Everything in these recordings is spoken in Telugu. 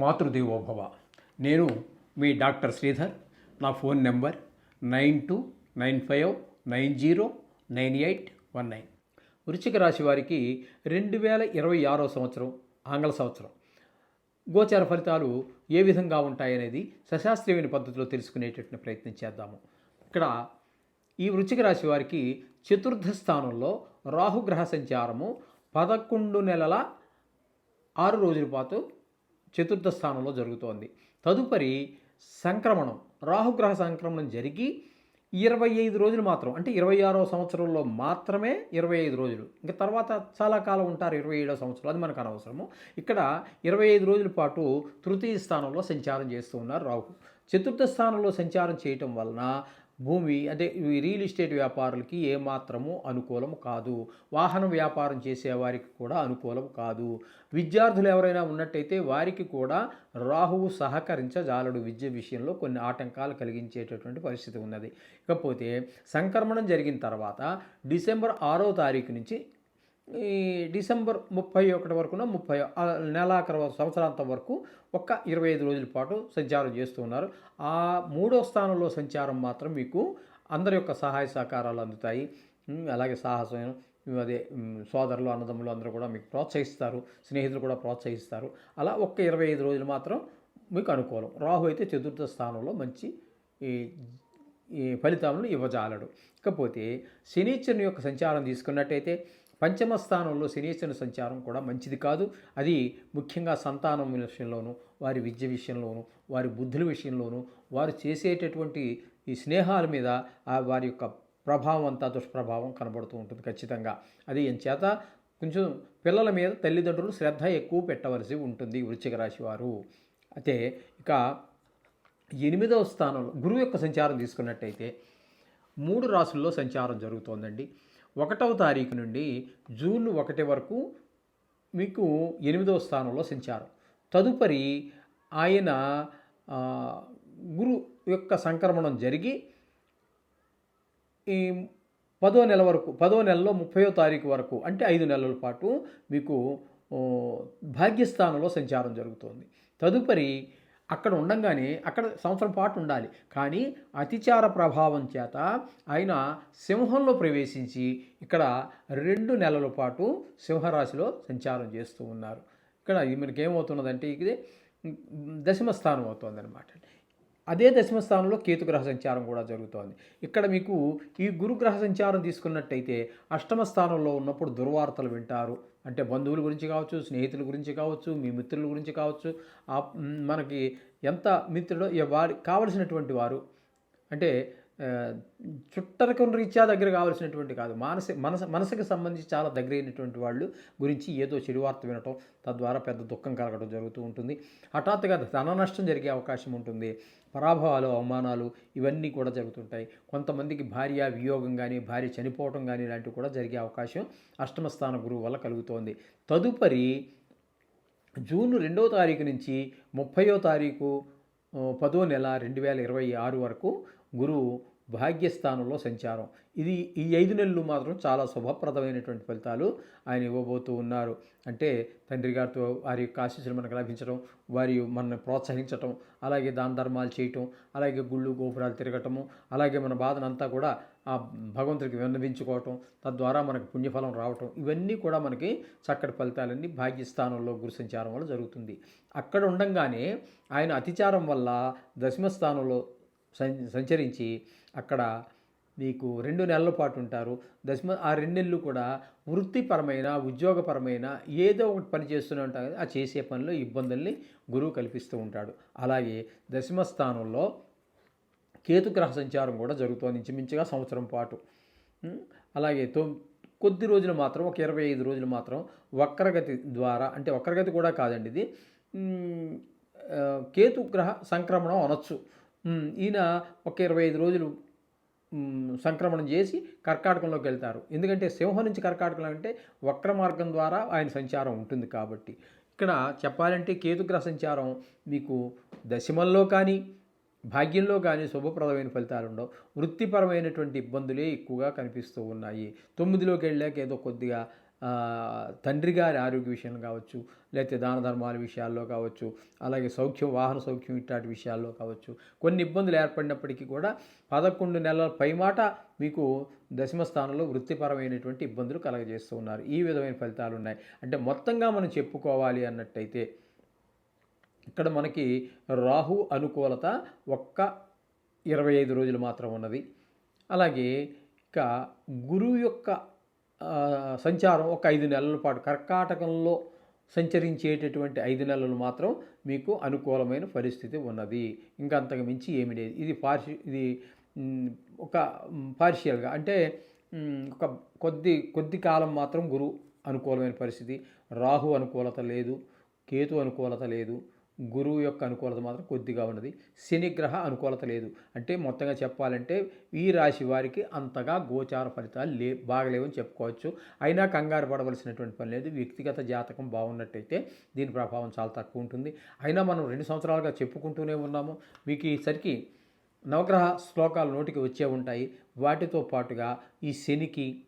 మాతృదేవోభవ. నేను మీ డాక్టర్ శ్రీధర్ నా phone number nine two nine five nine zero nine eight one nine. వృశ్చిక రాశి వారికి రెండు వేల ఇరవై ఆరో సంవత్సరం ఆంగ్ల సంవత్సరం. గోచార ఫలితాలు ఏ విధంగా ఉంటాయనేది సశాస్త్రీయమైన పద్ధతిలో తెలుసుకునేటటువంటి ప్రయత్నం చేద్దాము. ఇక్కడ ఈ వృశ్చిక రాశి వారికి చతుర్థ స్థానంలో రాహుగ్రహ సంచారము పదకొండు నెలల ఆరు రోజుల పాటు చతుర్థ స్థానంలో జరుగుతోంది. తదుపరి సంక్రమణం రాహుగ్రహ సంక్రమణం జరిగి ఇరవై ఐదు రోజులు మాత్రం అంటే ఇరవై ఆరో సంవత్సరంలో మాత్రమే ఇరవై ఐదు రోజులు. ఇంకా తర్వాత చాలా కాలం ఉంటారు ఇరవై ఏడో సంవత్సరం అది మనకు అనవసరము. ఇక్కడ ఇరవై ఐదు రోజుల పాటు తృతీయ స్థానంలో సంచారం చేస్తూ ఉన్నారు రాహు. చతుర్థ స్థానంలో సంచారం చేయటం వలన భూమి అంటే ఈ రియల్ ఎస్టేట్ వ్యాపారులకి ఏమాత్రము అనుకూలం కాదు. వాహనం వ్యాపారం చేసేవారికి కూడా అనుకూలం కాదు. విద్యార్థులు ఎవరైనా ఉన్నట్టయితే వారికి కూడా రాహువు సహకరించజాలడు. విద్య విషయంలో కొన్ని ఆటంకాలు కలిగించేటటువంటి పరిస్థితి ఉన్నది. ఇకపోతే సంక్రమణం జరిగిన తర్వాత డిసెంబర్ ఆరో తారీఖు నుంచి ఈ డిసెంబర్ ముప్పై ఒకటి వరకున ముప్పై నెలాఖరు సంవత్సరాంతం వరకు ఒక్క ఇరవై ఐదు రోజుల పాటు సంచారం చేస్తూ ఉన్నారు. ఆ మూడో స్థానంలో సంచారం మాత్రం మీకు అందరి యొక్క సహాయ సహకారాలు అందుతాయి. అలాగే సాహసం అదే సోదరులు అన్నదమ్ములు అందరూ కూడా మీకు ప్రోత్సహిస్తారు. స్నేహితులు కూడా ప్రోత్సహిస్తారు. అలా ఒక్క ఇరవై ఐదు రోజులు మాత్రం మీకు అనుకూలం. రాహు అయితే చతుర్థ స్థానంలో మంచి ఈ ఈ ఫలితాలను ఇవ్వజాలడు. ఇకపోతే శనీశ్వరుని యొక్క సంచారం తీసుకున్నట్టయితే పంచమ స్థానంలో శనీశ్వరుని సంచారం కూడా మంచిది కాదు. అది ముఖ్యంగా సంతానం విషయంలోనూ వారి విద్య విషయంలోనూ వారి బుద్ధుల విషయంలోనూ వారు చేసేటటువంటి ఈ స్నేహాల మీద వారి యొక్క ప్రభావం అంతా దుష్ప్రభావం కనబడుతూ ఉంటుంది ఖచ్చితంగా. అది చేత కొంచెం పిల్లల మీద తల్లిదండ్రులు శ్రద్ధ ఎక్కువ పెట్టవలసి ఉంటుంది వృశ్చిక రాశి వారు. అయితే ఇక ఎనిమిదవ స్థానంలో గురువు యొక్క సంచారం తీసుకున్నట్టయితే మూడు రాసుల్లో సంచారం జరుగుతోందండి. ఒకటవ తారీఖు నుండి జూన్ ఒకటి వరకు మీకు ఎనిమిదవ స్థానంలో సంచారం. తదుపరి ఆయన గురు యొక్క సంక్రమణం జరిగి ఈ పదో నెల వరకు పదో నెలలో ముప్పయో తారీఖు వరకు అంటే ఐదు నెలల పాటు మీకు భాగ్యస్థానంలో సంచారం జరుగుతోంది. తదుపరి అక్కడ ఉండంగానే అక్కడ సంవత్సరం పాటు ఉండాలి. కానీ అతిచార ప్రభావం చేత ఆయన సింహంలో ప్రవేశించి ఇక్కడ రెండు నెలల పాటు సింహరాశిలో సంచారం చేస్తూ ఉన్నారు. ఇక్కడ మనకి ఏమవుతున్నదంటే ఇది దశమ స్థానం అవుతుంది అనమాట అదే దశమ స్థానంలో కేతుగ్రహ సంచారం కూడా జరుగుతోంది. ఇక్కడ మీకు ఈ గురుగ్రహ సంచారం తీసుకున్నట్టయితే అష్టమ స్థానంలో ఉన్నప్పుడు దుర్వార్తలు వింటారు. అంటే బంధువుల గురించి కావచ్చు స్నేహితుల గురించి కావచ్చు మీ మిత్రుల గురించి కావచ్చు మనకి ఎంత మిత్రుడో వారి కావలసినటువంటి వారు. అంటే చుట్టరకం రీత్యా దగ్గర కావాల్సినటువంటి కాదు. మానసి మనసు మనసుకు సంబంధించి చాలా దగ్గరైనటువంటి వాళ్ళు గురించి ఏదో చెడు వార్త వినటం తద్వారా పెద్ద దుఃఖం కలగడం జరుగుతూ ఉంటుంది. హఠాత్తుగా ధన నష్టం జరిగే అవకాశం ఉంటుంది. పరాభవాలు అవమానాలు ఇవన్నీ కూడా జరుగుతుంటాయి. కొంతమందికి భార్య వియోగం కానీ భార్య చనిపోవటం కానీ ఇలాంటివి కూడా జరిగే అవకాశం అష్టమస్థాన గురువు వల్ల కలుగుతోంది. తదుపరి జూన్ రెండవ తారీఖు నుంచి ముప్పయో తారీఖు పదో నెల రెండు వేల ఇరవై ఆరు వరకు గురువు భాగ్యస్థానంలో సంచారం. ఇది ఈ ఐదు నెలలు మాత్రం చాలా శుభప్రదమైనటువంటి ఫలితాలు ఆయన ఇవ్వబోతూ ఉన్నారు. అంటే తండ్రి గారితో వారి యొక్క ఆశీస్సులు మనకు లభించడం వారి మనల్ని ప్రోత్సహించటం అలాగే దాన ధర్మాలు చేయటం అలాగే గుళ్ళు గోపురాలు తిరగటము అలాగే మన బాధనంతా కూడా ఆ భగవంతుడికి విన్నవించుకోవటం తద్వారా మనకు పుణ్యఫలం రావటం ఇవన్నీ కూడా మనకి చక్కటి ఫలితాలన్నీ భాగ్యస్థానంలో గురు సంచారం వల్ల జరుగుతుంది. అక్కడ ఉండంగానే ఆయన అతిచారం వల్ల దశమ స్థానంలో సంచరించి అక్కడ మీకు రెండు నెలల పాటు ఉంటారు. దశమ ఆ రెండు నెలలు కూడా వృత్తిపరమైన ఉద్యోగపరమైన ఏదో ఒకటి పని చేస్తూనే ఉంటారు ఆ చేసే పనిలో ఇబ్బందుల్ని గురువు కల్పిస్తూ ఉంటాడు. అలాగే దశమ స్థానంలో కేతుగ్రహ సంచారం కూడా జరుగుతోంది ఇంచుమించుగా సంవత్సరం పాటు. అలాగే తొ కొద్ది రోజులు మాత్రం ఒక ఇరవై ఐదు రోజులు మాత్రం వక్రగతి ద్వారా అంటే వక్రగతి కూడా కాదండి ఇది కేతుగ్రహ సంక్రమణం అనొచ్చు. ఈయన ఒక ఇరవై ఐదు రోజులు సంక్రమణం చేసి కర్కాటకంలోకి వెళ్తారు. ఎందుకంటే సింహం నుంచి కర్కాటకం అంటే వక్ర మార్గం ద్వారా ఆయన సంచారం ఉంటుంది కాబట్టి. ఇక్కడ చెప్పాలంటే కేతుగ్రహ సంచారం మీకు దశమంలో కానీ భాగ్యంలో కానీ శుభప్రదమైన ఫలితాలు ఉండవు. వృత్తిపరమైనటువంటి ఇబ్బందులే ఎక్కువగా కనిపిస్తూ ఉన్నాయి. తొమ్మిదిలోకి వెళ్ళాక ఏదో కొద్దిగా తండ్రి గారి ఆరోగ్య విషయంలో కావచ్చు లేకపోతే దాన ధర్మాల విషయాల్లో కావచ్చు అలాగే సౌఖ్యం వాహన సౌఖ్యం ఇట్లాంటి విషయాల్లో కావచ్చు కొన్ని ఇబ్బందులు ఏర్పడినప్పటికీ కూడా పదకొండు నెలల పైమాట మీకు దశమ స్థానంలో వృత్తిపరమైనటువంటి ఇబ్బందులు కలగజేస్తూ ఉన్నారు. ఈ విధమైన ఫలితాలు ఉన్నాయి. అంటే మొత్తంగా మనం చెప్పుకోవాలి అన్నట్టయితే ఇక్కడ మనకి రాహు అనుకూలత ఒక్క ఇరవై ఐదు రోజులు మాత్రం ఉన్నది. అలాగే ఇక గురువు యొక్క సంచారం ఒక ఐదు నెలల పాటు కర్కాటకంలో సంచరించేటటువంటి ఐదు నెలలు మాత్రం మీకు అనుకూలమైన పరిస్థితి ఉన్నది. ఇంకా అంతకు మించి ఏమి లేదు. ఇది పార్షి ఇది ఒక పార్షియల్గా అంటే ఒక కొద్ది కొద్ది కాలం మాత్రం గురువు అనుకూలమైన పరిస్థితి. రాహు అనుకూలత లేదు. కేతు అనుకూలత లేదు. గురువు యొక్క అనుకూలత మాత్రం కొద్దిగా ఉన్నది. శనిగ్రహ అనుకూలత లేదు. అంటే మొత్తంగా చెప్పాలంటే ఈ రాశి వారికి అంతగా గోచార ఫలితాలు లే బాగలేవని చెప్పుకోవచ్చు. అయినా కంగారు పడవలసినటువంటి పని లేదు. వ్యక్తిగత జాతకం బాగున్నట్టయితే దీని ప్రభావం చాలా తక్కువ ఉంటుంది. అయినా మనం రెండు సంవత్సరాలుగా చెప్పుకుంటూనే ఉన్నాము. మీకు ఈసరికి నవగ్రహ శ్లోకాలు నోటికి వచ్చే ఉంటాయి. వాటితో పాటుగా ఈ శనికి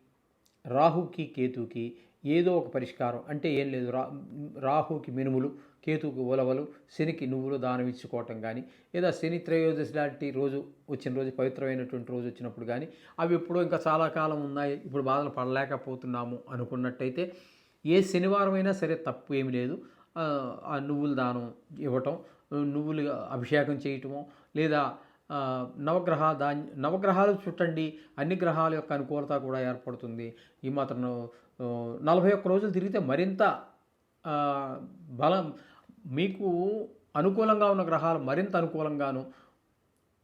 రాహుకి కేతుకి ఏదో ఒక పరిష్కారం. అంటే ఏం లేదు. రా రాహుకి మినుములు కేతుకు ఉలవలు శనికి నువ్వులు దానం ఇచ్చుకోవటం కానీ లేదా శని త్రయోదశి లాంటి రోజు వచ్చిన రోజు పవిత్రమైనటువంటి రోజు వచ్చినప్పుడు కానీ అవి ఎప్పుడో ఇంకా చాలా కాలం ఉన్నాయి. ఇప్పుడు బాధలు పడలేకపోతున్నాము అనుకున్నట్టయితే ఏ శనివారం అయినా సరే తప్పు ఏమి లేదు. ఆ, నువ్వుల దానం ఇవ్వటం నువ్వులు అభిషేకం చేయటమో లేదా నవగ్రహ దా నవగ్రహాలు చుట్టండి అన్ని గ్రహాల యొక్క అనుకూలత కూడా ఏర్పడుతుంది. ఈ మాత్రం నలభై ఒక్క రోజులు తిరిగితే మరింత బలం మీకు అనుకూలంగా ఉన్న గ్రహాలు మరింత అనుకూలంగాను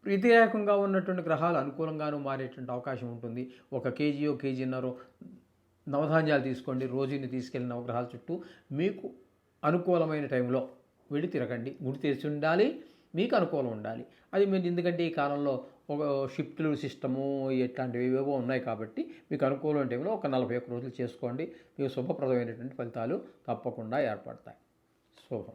వ్యతిరేకంగా ఉన్నటువంటి గ్రహాలు అనుకూలంగాను మారేటువంటి అవకాశం ఉంటుంది. ఒక కేజీయో కేజీన్నరో నవధాన్యాలు తీసుకోండి రోజుని తీసుకెళ్ళిన నవగ్రహాల చుట్టూ. మీకు అనుకూలమైన టైంలో వెళ్ళి తిరగండి. గుడి తెరిచి ఉండాలి. మీకు అనుకూలం ఉండాలి. అది మీరు ఎందుకంటే ఈ కాలంలో ఒక షిఫ్ట్లు సిస్టము ఇట్లాంటివి ఏవేవో ఉన్నాయి కాబట్టి మీకు అనుకూలం టైంలో ఒక నలభై ఒక్క రోజులు చేసుకోండి. మీకు శుభప్రదమైనటువంటి ఫలితాలు తప్పకుండా ఏర్పడతాయి. శుభం.